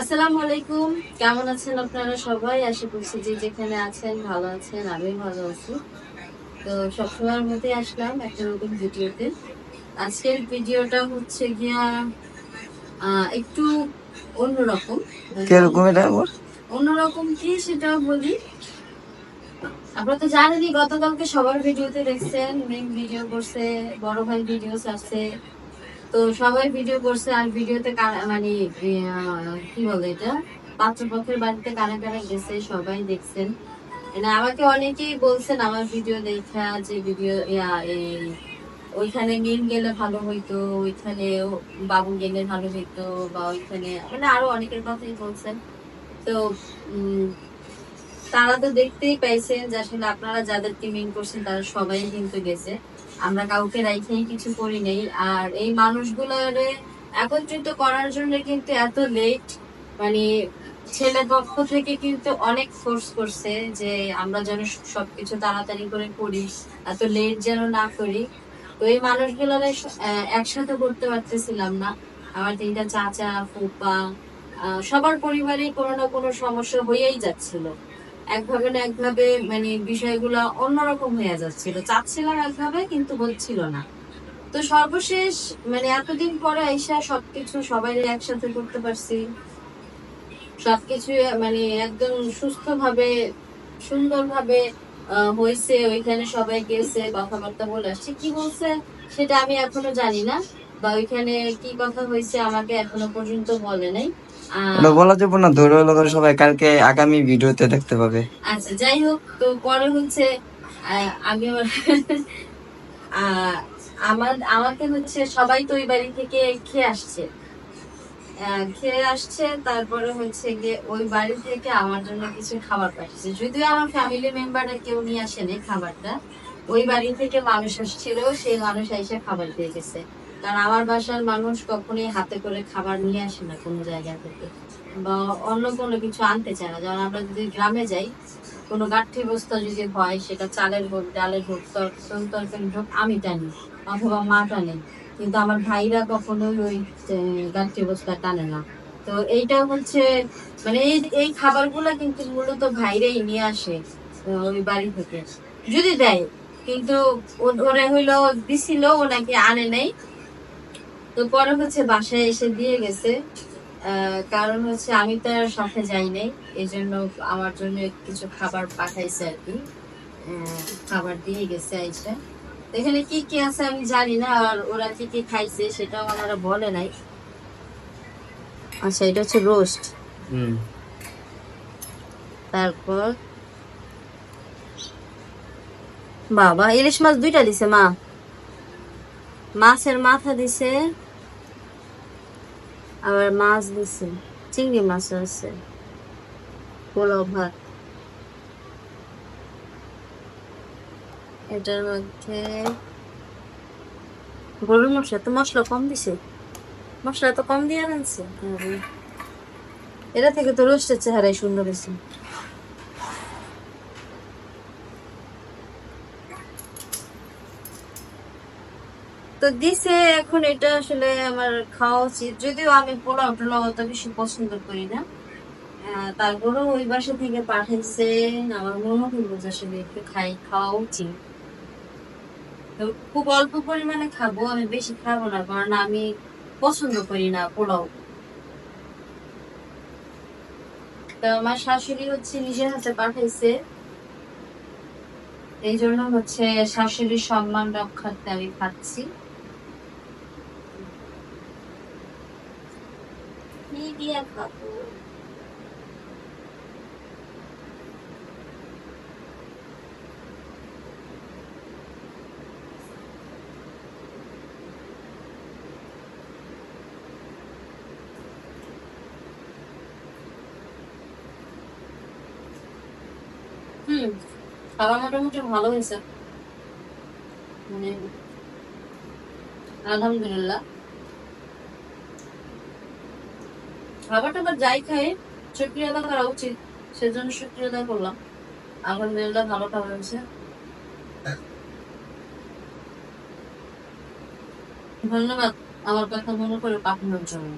আসসালামু আলাইকুম। কেমন আছেন আপনারা সবাই? আশা করছি যে যেখানে আছেন ভালো আছেন আমি ভালো আছি। তো সবসময়ের মধ্যে আসলাম একটা নতুন ভিডিওতে। আজকের ভিডিওটা হচ্ছে গিয়া একটু অন্যরকম। কীরকম এটা অন্যরকম কি সেটা বলি? আপনারা তো জানেনই গতকালকে সবার ভিডিওতে দেখছেন মেন ভিডিও করছে বড় ভাই ভিডিও ছাড়ছে। তো সবাই ভিডিও করছে আর ভিডিওতে মানে কি বলে এটা? পাত্রপক্ষের বাড়িতে কারা কারা গেছে সবাই দেখছেন। মানে আমাকে অনেকেই বলছেন আমার ভিডিও দেখা, যে ভিডিও ওইখানে মিম গেলে ভালো হইতো, ওইখানে বাবু গেলে ভালো হইতো, বা ওইখানে মানে আরও অনেকের কথাই বলছেন। তো তারা তো দেখতেই পাইছেন যে আসলে আপনারা যাদেরকে মিন করছেন, তারা সবাই কিন্তু গেছে। আমরা কাউকে রাইখেই কিছু করি নেই। আর এই মানুষগুলোরে একত্রিত করার জন্য কিন্তু এত লেট মানে ছেলে পক্ষ থেকে কিন্তু অনেক ফোর্স করছে যে আমরা যেন সবকিছু তাড়াতাড়ি করে করি, এত লেট যেন না করি। তো এই মানুষগুলো একসাথে করতে পারতেছিলাম না। আমার তিনটা চাচা ফুপা সবার পরিবারে কোনো না কোনো সমস্যা হয়েই যাচ্ছিল। একভাবে না একভাবে মানে বিষয়গুলো অন্যরকম হয়ে যাচ্ছিল। চাচ্ছিলাম একভাবে, কিন্তু হচ্ছিল না। তো সর্বশেষ মানে এতদিন পরে আইসা সবকিছু সবাই একসাথে করতে পারছি। সবকিছু মানে একদম সুস্থ ভাবে সুন্দর ভাবে হয়েছে ওইখানে সবাই গেছে, কথাবার্তা বলে আসছে। কি বলছে সেটা আমি এখনও জানি না, বা ওইখানে কি কথা হয়েছে আমাকে এখনও পর্যন্ত বলে নাই। ওটা বলা যাবে না ধরে হলো সবাই কালকে আগামী ভিডিওতে দেখতে পাবে। আচ্ছা যাই হোক তো পরে হচ্ছে আমি আমার আমার আমাকে হচ্ছে সবাই তো ওই বাড়ি থেকে খেয়ে আসছে। খেয়ে আসছে তারপরে হচ্ছে গিয়ে ওই বাড়ি থেকে আমার জন্য কিছু খাবার পাঠিয়েছে যদিও আমার ফ্যামিলি মেম্বাররা কেউ নিয়ে আসেনি খাবারটা ওই বাড়ি থেকে মানুষ আসছিল সেই মানুষ এসে খাবার দিয়ে গেছে। কারণ আমার বাসার মানুষ কখনোই হাতে করে খাবার নিয়ে আসে না কোনো জায়গা থেকে। বা অন্য কোনো কিছু আনতে চায় না। যেমন আমরা যদি গ্রামে যাই, কোনো গাঠি বস্তা যদি হয়, সেটা চালের হোক, ডালের হোক, তর- তরি তরকারি হোক, আমি টানি অথবা মা টানে। কিন্তু আমার ভাইরা কখনোই ওই গাঠি বস্তা টানে না। তো এইটা হচ্ছে মানে এই এই খাবারগুলো কিন্তু মূলত ভাইরাই নিয়ে আসে ওই বাড়ি থেকে। যদি দেয়, কিন্তু ওরা হইল দিছিল, ও নাকি আনে নাই। তো পরে হচ্ছে বাসায় এসে দিয়ে গেছে। কারণ হচ্ছে আমি তো আর সাথে যাই নাই এই জন্য আমার জন্য কিছু খাবার পাঠাইছে আর কি। খাবার দিয়ে গেছে আইসা। এখানে কি কি আছে আমি জানি না আর ওরা কি কি খাইছে সেটাও ওনারা বলে নাই। আচ্ছা এটা হচ্ছে রোস্ট। হুম। তারপর? বাবা ইলিশ মাছ দুইটা দিছে মা। মাছের মাথা দিছে, আবার মাছ দিছে। চিংড়ি মাছ আছে, পোলাও ভাত। এটার মধ্যে গরুর মশলা তো মশলা কম দিছে। মশলা তো কম দিয়ে আনছে। এটা থেকে তো রোস্টের চেহারাই সুন্দর হয়েছে। তো দিছে, এখন এটা আসলে আমার খাওয়া উচিত। যদিও আমি পোলাও টোলাও অত বেশি পছন্দ করি না। তারপরেও ওই বাসা থেকে পাঠাইছে, আমার মনে হলো যে আসলে একটু খাই, খাওয়া উচিত। তো খুব অল্প পরিমাণে খাব, আমি বেশি খাব না, কারণ আমি পছন্দ করি না পোলাও। তো আমার শাশুড়ি হচ্ছে নিজের হাতে পাঠাইছে। এই জন্য হচ্ছে শাশুড়ির সম্মান রক্ষার্থে আমি খাচ্ছি। কি দিয়ে খাব হুম খাবার মোটামুটি ভালো হয়েছে মানে আলহামদুলিল্লাহ খাবারটা টাবার যাই খাই শুক্রিয়া আদা করা উচিত, সেজন্য শুক্রিয়া আদা করলাম। আলহামদুলিল্লাহ ভালো খাবার হয়েছে। ধন্যবাদ, আমার কথা মনে করে পাঠানোর জন্য।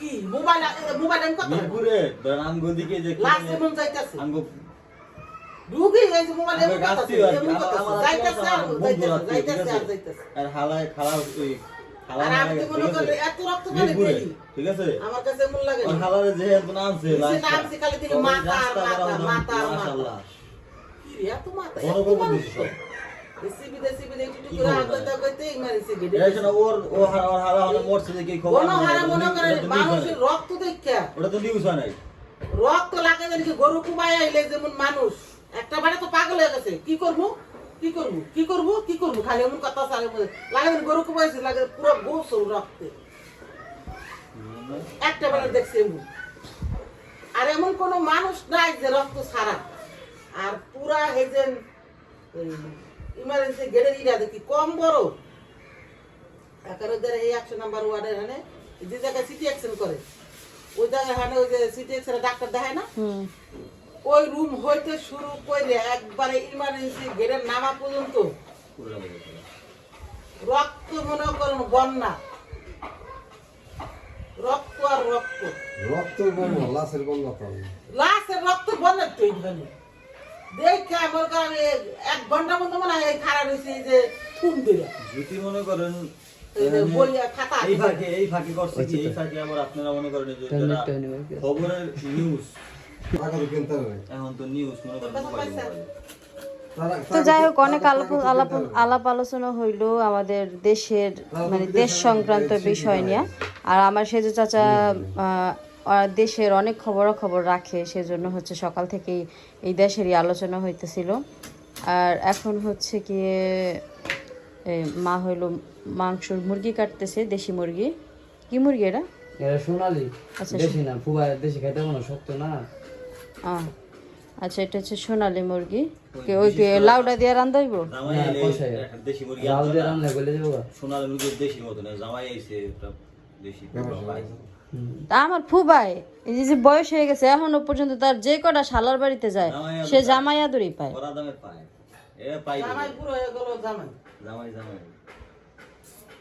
কি মোবাইল মোবাইল আমি কত? মিরপুরে আমগো দিকে যে লাস্টে মন যাইতাছে। আমগো ঢুকি এই যে মোবাইল এমন যাইতাছে যাইতাছে যাইতাছে? যাইতাছে। আর হালায় খালা ওই খালা আর আমি মারা তো গেছে, মনে ঠিক আছে? এত রক্ত পানি মিরপুরে, দেই ঠিক আছে? আমার কাছে মন লাগে হালারে যে আনছে নামছে খালি তখন মাথা মাথা, মাথা মাথা। মাশাআল্লাহ। কি রে, এত মাথা রক্ত লাগে গরু কুমায় আইলে যেমন মানুষ। একটা বারে তো পাগল হয়ে গেছে। কি করব? কি করব? কি করব? কি করব? খালি এমন কথা সারে লাগে গরু কুমাইছে লাগে পুরো গোসল রক্তে। একটা বেলা দেখছি এমন। আর এমন কোনো মানুষ নাই যে রক্ত ছাড়া। আর পুরা হেজেন ইমার্জেন্সি গেটের ইরা দেখি কম বড়। একারো ধরে এই একশো নাম্বার ওয়ার্ডের হানে যে জায়গায় সিটি অ্যাকশন করে। ওই জায়গায় হানে ওই যে সিটি অ্যাকশনে ডাক্তার দেখায় না? ওই রুম হইতে শুরু করে একবারে ইমার্জেন্সি গেটের নামা পর্যন্ত। রক্ত মনে করেন বন্যা। রক্ত আর রক্ত। রক্ত বন্ধ লাশের পাবে লাশের রক্ত বন্যা তো এইখানে দেখে আমার কারণে এক ঘণ্টা মতো মনে হয় খারাপ হয়েছে যে থুম দিলে যদি মনে করেন এই যে এখানে- বইয়া খাতা এই ফাঁকে এই ফাঁকে করছে কি এই ফাঁকে আবার আপনারা মনে করেন যে খবরের নিউজ তো এখন তো নিউজ মনে করেন মোবাইল মোবাইল তারা- তো যাই হোক অনেক আলাপ আলাপ আলাপ আলোচনা হইল আমাদের দেশের মানে দেশ সংক্রান্ত বিষয় নিয়ে। আর আমার সেজু চাচা দেশের অনেক খবরাখবর রাখে সেজন্য হচ্ছে সকাল থেকেই এই দেশেরই আলোচনা হইতেছিল। আর এখন হচ্ছে গিয়ে এ, মা হইল মাংসর মুরগি কাটতেছে দেশি মুরগি। কি মুরগি এটা? এরা সোনালি আচ্ছা, দেশি না ফুবা দেশি খাইতে মনে শক্ত না। আচ্ছা এটা হচ্ছে সোনালি মুরগি। কে ওই কে লাউডা দিয়ে দেশি মুরগি না। দেশি মতো না জামাই আইছে দেশি ভাই। তা আমার ফুবাই এই যে যে বয়স হয়ে গেছে এখনও পর্যন্ত তার যে কটা শালার বাড়িতে যায় সে জামাই আদরই পায়। ওরা দামের পায়। এ পাই জামাই পুরো হয়ে গেল জামাই। জামাই জামাই।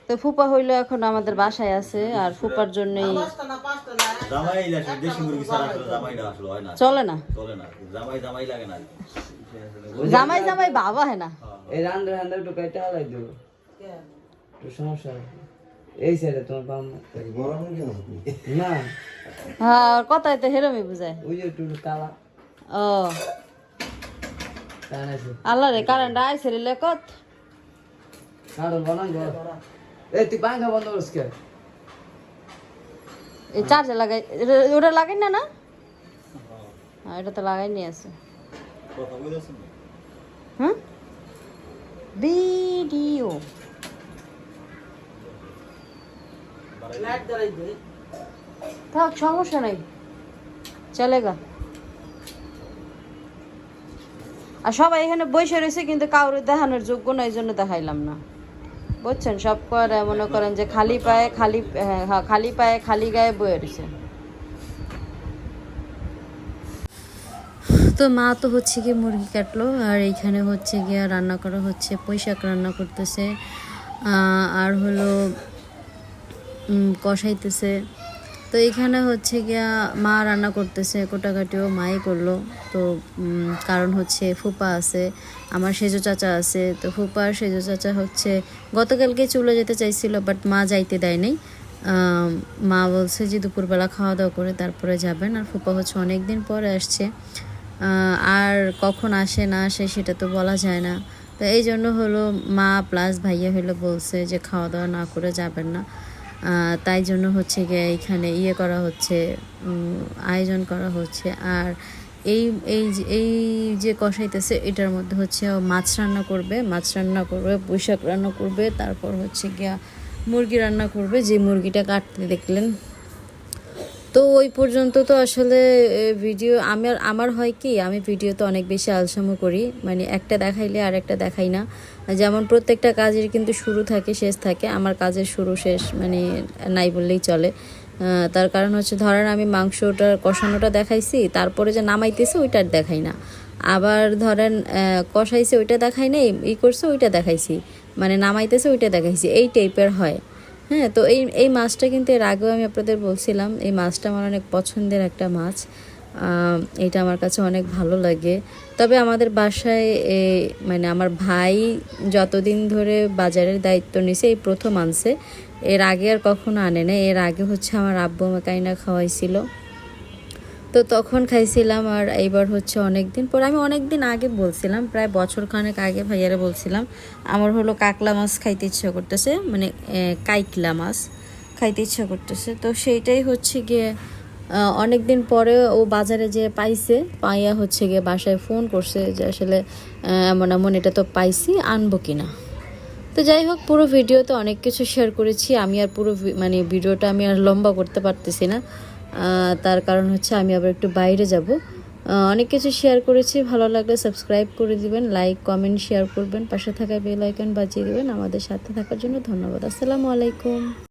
তো ফুপা হইল এখন আমাদের বাসায় আছে আর ফুপার জন্যই হয় চলে না? জামাই জামাই লাগে না। জামাই জামাই বাবা হয় না। এই রান্না রান্না একটু কাইটা হালাই দেবো একটু সমস্যা। এই সাইডে তোমার বাম। না। হ্যাঁ কথাই তো হেরমি বুঝায়। ওই যে একটু কালা ও। আল্লাহ রে কারেন্ট আইসে রে লেকত। কারণ বানান গো এই তুই পাঙ্খা বন্ধ করিস কে? এই চার্জে লাগাই ওটা লাগাই না না? হ্যাঁ এটা তো লাগাই নিয়ে আছে। কথা ভিডিও থাক সমস্যা নাই। চলেগা আর সবাই এখানে বসে রয়েছে কিন্তু কাউরে দেখানোর যোগ্য নয় এই জন্য দেখাইলাম না। বুঝছেন? সব করে মনে করেন যে খালি পায়ে খালি হ্যাঁ, হ্যাঁ, খালি পায়ে খালি গায়ে বয়ে রয়েছে। তো মা তো হচ্ছে গিয়ে মুরগি কাটলো আর এইখানে হচ্ছে গিয়ে রান্না করা হচ্ছে পুঁইশাক রান্না করতেছে। আর হলো কষাইতেছে। তো এখানে হচ্ছে গিয়া মা রান্না করতেছে, কোটাকাটিও মাই করল। তো কারণ হচ্ছে ফুপা আছে, আমার সেজো চাচা আছে। তো ফুপা আর সেজো চাচা হচ্ছে, গতকালকে চলে যেতে চাইছিল বাট মা যাইতে দেয় নাই। মা বলছে যে দুপুরবেলা খাওয়া দাওয়া করে তারপরে যাবেন। আর ফুপা হচ্ছে অনেক দিন পরে আসছে। আর কখন আসে, না আসে সেটা তো বলা যায় না। তো এই জন্য হলো মা প্লাস ভাইয়া হলো বলছে যে খাওয়া দাওয়া না করে যাবেন না। তাই জন্য হচ্ছে গিয়ে এখানে ইয়ে করা হচ্ছে আয়োজন করা হচ্ছে। আর এই এই এই যে কষাইতেছে, এটার মধ্যে হচ্ছে মাছ রান্না করবে, মাছ রান্না করবে, পুঁইশাক রান্না করবে, তারপর হচ্ছে গিয়া মুরগি রান্না করবে। যে মুরগিটা কাটতে দেখলেন তো ওই পর্যন্ত তো আসলে ভিডিও, আমার আমার হয় কি, আমি ভিডিওতে অনেক বেশি আলসামো করি। মানে একটা দেখাইলে আর একটা দেখাই না। যেমন প্রত্যেকটা কাজের কিন্তু শুরু থাকে, শেষ থাকে। আমার কাজের শুরু, শেষ মানে নাই বললেই চলে। তার কারণ হচ্ছে, ধরেন আমি মাংসটা, কষানোটা দেখাইছি, তারপরে যে নামাইতেছে ওইটা আর দেখাই না। আবার ধরেন কষাইছে, ওইটা দেখাই নাই, ই করছে, ওইটা দেখাইছি। মানে নামাইতেছে, ওইটা দেখাইছি। এই টাইপের হয়। হ্যাঁ তো এই এই মাছটা কিন্তু এর আগেও আমি আপনাদের বলছিলাম এই মাছটা আমার অনেক পছন্দের একটা মাছ। এটা আমার কাছে অনেক ভালো লাগে। তবে আমাদের বাসায় এ, মানে আমার ভাই যতদিন ধরে বাজারের দায়িত্ব নিছে এই প্রথম আনছে। এর আগে আর কখনো আনে না এর আগে হচ্ছে আমার আব্বু আমাকে আইনা খাওয়াইছিল। তো তখন খাইছিলাম আর এইবার হচ্ছে অনেক দিন পর, আমি অনেক দিন আগে বলছিলাম, প্রায় বছর খানেক আগে ভাইয়ারে বলছিলাম, আমার হলো কাকলা মাছ খাইতে ইচ্ছা করতেছে মানে কাইকলা মাছ খাইতে ইচ্ছা করতেছে। তো সেইটাই হচ্ছে গিয়ে অনেক দিন পরে ও বাজারে যে পাইছে, পাইয়া হচ্ছে গিয়ে বাসায় ফোন করছে যে আসলে এমন এমন এটা তো পাইছি, আনব কিনা। তো যাই হোক, পুরো ভিডিওতে অনেক কিছু শেয়ার করেছি, আমি আর পুরো মানে ভিডিওটা আমি আর লম্বা করতে পারতেছি না। তার কারণ হচ্ছে আমি আবার একটু বাইরে যাব। অনেক কিছু শেয়ার করেছি, ভালো লাগলে সাবস্ক্রাইব করে দিবেন লাইক কমেন্ট শেয়ার করবেন, পাশে থাকা বেল আইকন বাজিয়ে দিবেন, আমাদের সাথে থাকার জন্য ধন্যবাদ। আসসালামু আলাইকুম।